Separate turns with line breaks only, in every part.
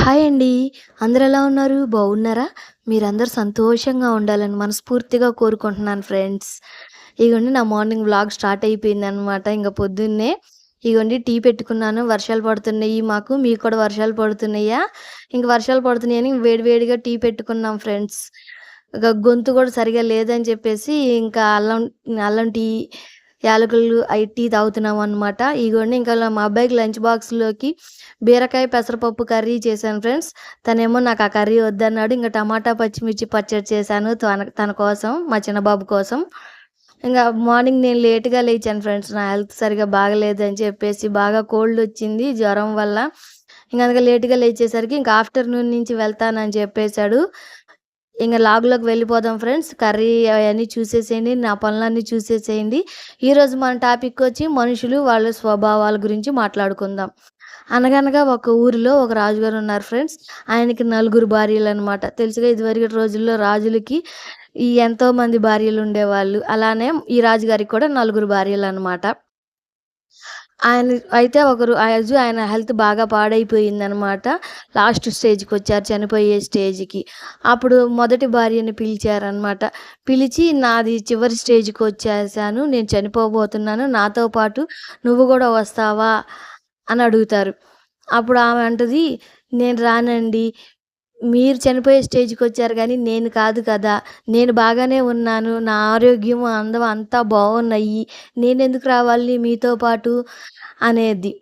Hi అండి. అందరు ఎలా ఉన్నారు? బాగున్నారా? మీరందరూ సంతోషంగా ఉండాలని మనస్ఫూర్తిగా కోరుకుంటున్నాను ఫ్రెండ్స్. ఇగోండి నా మార్నింగ్ వ్లాగ్ స్టార్ట్ అయిపోయింది అనమాట ఇంక పొద్దున్నే ఇగోండి టీ పెట్టుకున్నాను. వర్షాలు పడుతున్నాయి మాకు. మీకు కూడా వర్షాలు పడుతున్నాయా? ఇంక వర్షాలు పడుతున్నాయని వేడివేడిగా టీ పెట్టుకున్నాం ఫ్రెండ్స్. గొంతు కూడా సరిగా లేదని చెప్పేసి ఇంకా అల్లం అల్లం టీ, యాలకులు ఐటీ తాగుతున్నాం అనమాట ఇగోండి ఇంకా మా అబ్బాయికి లంచ్ బాక్స్‌లోకి బీరకాయ, పెసరపప్పు కర్రీ చేశాను ఫ్రెండ్స్. తనేమో నాకు ఆ కర్రీ వద్దన్నాడు. ఇంకా టమాటా, పచ్చిమిర్చి పచ్చడి చేశాను తన తన కోసం, మా చిన్న బాబు కోసం. ఇంకా మార్నింగ్ నేను లేట్‌గా లేచాను ఫ్రెండ్స్. నా హెల్త్ సరిగ్గా బాగలేదని చెప్పేసి బాగా కోల్డ్ వచ్చింది జ్వరం వల్ల. ఇంకా అందుకే లేట్‌గా లేచేసరికి ఇంకా ఆఫ్టర్‌నూన్ నుంచి వెళ్తానని చెప్పేశాడు ఇంకా లాగ్‌లోకి వెళ్ళిపోదాం ఫ్రెండ్స్. కర్రీ అవన్నీ చూసేసేయండి. నా పనులన్నీ చూసేసేయండి. ఈరోజు మన టాపిక్ వచ్చి మనుషులు, వాళ్ళ స్వభావాల గురించి మాట్లాడుకుందాం. అనగనగా ఒక ఊరిలో ఒక రాజుగారు ఉన్నారు ఫ్రెండ్స్. ఆయనకి నలుగురు భార్యలు అనమాట తెలుసుగా ఇదివరకు రోజుల్లో రాజులకి ఈ ఎంతోమంది భార్యలుండేవాళ్ళు. అలానే ఈ రాజుగారికి కూడా నలుగురు భార్యలు అనమాట ఆయన అయితే ఒకరు ఆ రోజు ఆయన హెల్త్ బాగా పాడైపోయిందనమాట. లాస్ట్ స్టేజ్కి వచ్చారు చనిపోయే స్టేజ్‌కి. అప్పుడు మొదటి భార్యని పిలిచారనమాట. పిలిచి నాది చివరి స్టేజ్కి వచ్చేసాను నేను చనిపోబోతున్నాను. నాతో పాటు నువ్వు కూడా వస్తావా? అని అడుగుతారు. అప్పుడు ఆమె అంటది, నేను రానండి. మీరు చనిపోయే స్టేజ్కి వచ్చారు కానీ నేను కాదు కదా! నేను బాగానే ఉన్నాను. నా ఆరోగ్యం, అందం అంతా బాగున్నాయి నేను ఎందుకు రావాలి మీతో పాటు? అనేది.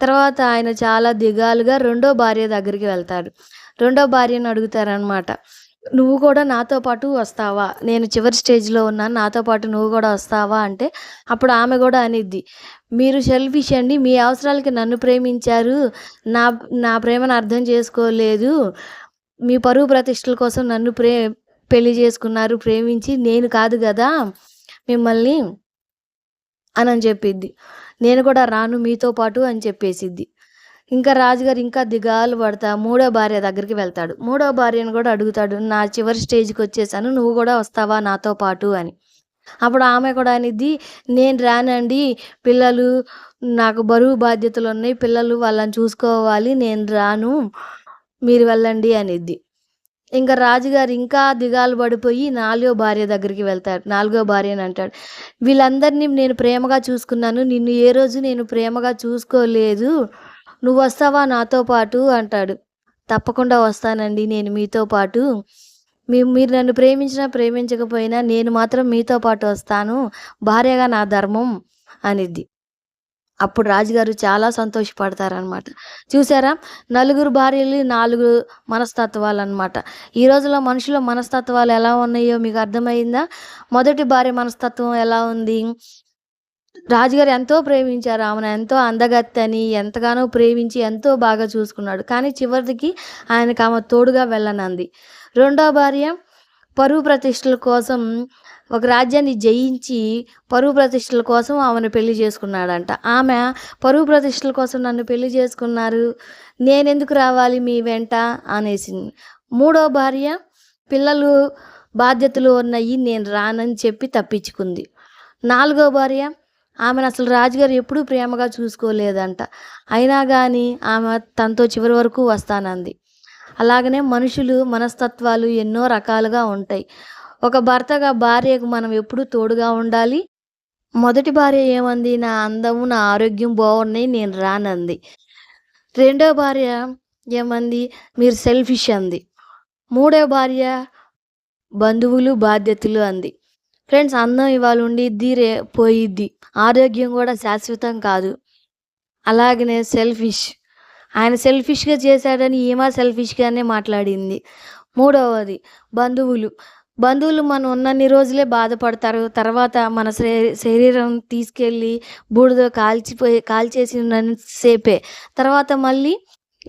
తర్వాత ఆయన చాలా దిగాలుగా రెండో భార్య దగ్గరికి వెళ్తాడు. రెండో భార్యను అడుగుతారనమాట. నువ్వు కూడా నాతో పాటు వస్తావా? నేను చివరి స్టేజ్‌లో ఉన్నాను. నాతో పాటు నువ్వు కూడా వస్తావా? అంటే అప్పుడు ఆమె కూడా అనిద్ది. మీరు సెల్ఫిష్ అండి. మీ అవసరాలకి నన్ను ప్రేమించారు. నా నా ప్రేమను అర్థం చేసుకోలేదు. మీ పరువు ప్రతిష్టల కోసం నన్ను ప్రే పెళ్ళి చేసుకున్నారు ప్రేమించి. నేను కాదు కదా మిమ్మల్ని అనని చెప్పిద్ది. నేను కూడా రాను మీతో పాటు అని చెప్పేసిద్ది. ఇంకా రాజుగారు ఇంకా దిగాలు పడతా మూడో భార్య దగ్గరికి వెళ్తాడు. మూడో భార్యను కూడా అడుగుతాడు. నా చివరి స్టేజ్కి వచ్చేసాను నువ్వు కూడా వస్తావా నాతో పాటు అని. అప్పుడు ఆమె కూడా అనిద్ది. నేను రానండి. పిల్లలు నాకు బరువు బాధ్యతలు ఉన్నాయి పిల్లలు వాళ్ళని చూసుకోవాలి. నేను రాను. మీరు వెళ్ళండి అనిద్ది. ఇంకా రాజుగారు ఇంకా దిగాలు పడిపోయి నాలుగో భార్య దగ్గరికి వెళ్తాడు. నాలుగో భార్య అని అంటాడు. వీళ్ళందరిని నేను ప్రేమగా చూసుకున్నాను. నిన్ను ఏ రోజు నేను ప్రేమగా చూసుకోలేదు. నువ్వు వస్తావా నాతో పాటు అంటాడు. తప్పకుండా వస్తానండి నేను మీతో పాటు. మీ మీరు నన్ను ప్రేమించినా, ప్రేమించకపోయినా నేను మాత్రం మీతో పాటు వస్తాను. భార్యగా నా ధర్మం అనిద్ది. అప్పుడు రాజుగారు చాలా సంతోషపడతారనమాట. చూసారా? నలుగురు భార్యలు, నాలుగు మనస్తత్వాలు అనమాట ఈ రోజుల్లో మనుషుల మనస్తత్వాలు ఎలా ఉన్నాయో మీకు అర్థమైందా మొదటి భార్య మనస్తత్వం ఎలా ఉంది? రాజుగారు ఎంతో ప్రేమించారు ఆమెను. ఎంతో అందగత్తని ఎంతగానో ప్రేమించి ఎంతో బాగా చూసుకున్నాడు. కానీ చివరికి ఆయనకు ఆమె తోడుగా వెళ్ళనంది. రెండో భార్య పరువు ప్రతిష్టల కోసం ఒక రాజ్యాన్ని జయించి పరువు ప్రతిష్టల కోసం ఆమెను పెళ్ళి చేసుకున్నాడంట. ఆమె పరువు ప్రతిష్టల కోసం నన్ను పెళ్ళి చేసుకున్నారు. నేనెందుకు రావాలి మీ వెంట అనేసింది. మూడో భార్య పిల్లలు బాధ్యతలు ఉన్నాయి. నేను రానని చెప్పి తప్పించుకుంది. నాలుగో భార్య ఆమెను అసలు రాజుగారు ఎప్పుడూ ప్రేమగా చూసుకోలేదంట. అయినా కానీ ఆమె తనతో చివరి వరకు వస్తానంది. అలాగనే మనుషులు మనస్తత్వాలు ఎన్నో రకాలుగా ఉంటాయి. ఒక భర్తగా భార్యకు మనం ఎప్పుడూ తోడుగా ఉండాలి. మొదటి భార్య ఏమంది? నా అందము, నా ఆరోగ్యం బాగున్నాయి నేను రానంది. రెండో భార్య ఏమంది? మీరు సెల్ఫిష్ అంది. మూడో భార్య బంధువులు, బాధ్యతలు అంది. ఫ్రెండ్స్ అందం ఇవాళ ఉండిద్ది. రే పోయిద్ది. ఆరోగ్యం కూడా శాశ్వతం కాదు. అలాగనే సెల్ఫిష్. ఆయన సెల్ఫిష్‌గా చేశాడని ఈమె సెల్ఫిష్‌గానే మాట్లాడింది. మూడవది బంధువులు. బంధువులు మనం ఉన్నన్ని రోజులే బాధపడతారు. తర్వాత మన శరీరం తీసుకెళ్ళి బూడిద కాల్చిపోయి కాల్చేసినంత సేపే. తర్వాత మళ్ళీ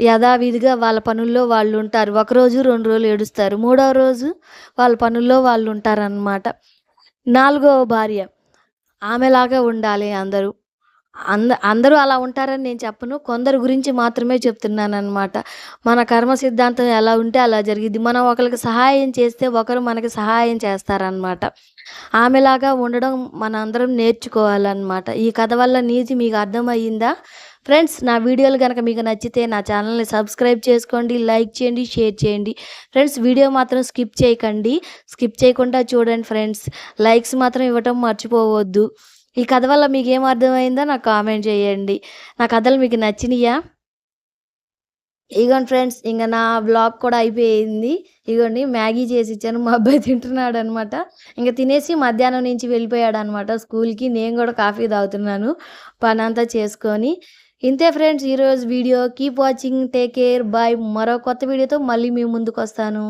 యథావిధిగా వాళ్ళ పనుల్లో వాళ్ళు ఉంటారు ఒకరోజు, రెండు రోజులు ఏడుస్తారు. మూడవ రోజు వాళ్ళ పనుల్లో వాళ్ళు ఉంటారన్నమాట నాలుగవ భార్య ఆమెలాగా ఉండాలి అందరూ. అంద అందరూ అలా ఉంటారని నేను చెప్పను. కొందరి గురించి మాత్రమే చెప్తున్నాననమాట. మన కర్మ సిద్ధాంతం ఎలా ఉంటే అలా జరిగింది మనం ఒకరికి సహాయం చేస్తే ఒకరు మనకి సహాయం చేస్తారనమాట. ఆమెలాగా ఉండడం మనందరం నేర్చుకోవాలన్నమాట ఈ కథ వల్ల నీతి మీకు అర్థమయ్యిందా? ఫ్రెండ్స్ నా వీడియోలు కనుక మీకు నచ్చితే నా ఛానల్‌ని సబ్స్క్రైబ్ చేసుకోండి. లైక్ చేయండి, షేర్ చేయండి. ఫ్రెండ్స్ వీడియో మాత్రం స్కిప్ చేయకండి. స్కిప్ చేయకుండా చూడండి ఫ్రెండ్స్. లైక్స్ మాత్రం ఇవ్వటం మర్చిపోవద్దు. ఈ కథ వల్ల మీకేం అర్థమైందో నాకు కామెంట్ చేయండి. నా కథలు మీకు నచ్చినాయా ఇగోండి ఫ్రెండ్స్ ఇంకా నా బ్లాగ్ కూడా అయిపోయింది. ఇగోండి మ్యాగీ చేసి ఇచ్చాను మా అబ్బాయి తింటున్నాడు అనమాట ఇంక తినేసి మధ్యాహ్నం నుంచి వెళ్ళిపోయాడు అనమాట స్కూల్‌కి. నేను కూడా కాఫీ తాగుతున్నాను పని అంతా చేసుకొని. ఇంతే ఫ్రెండ్స్ ఈరోజు video. Keep watching. Take care. Bye. మరో కొత్త వీడియోతో మళ్ళీ మీ ముందుకొస్తాను.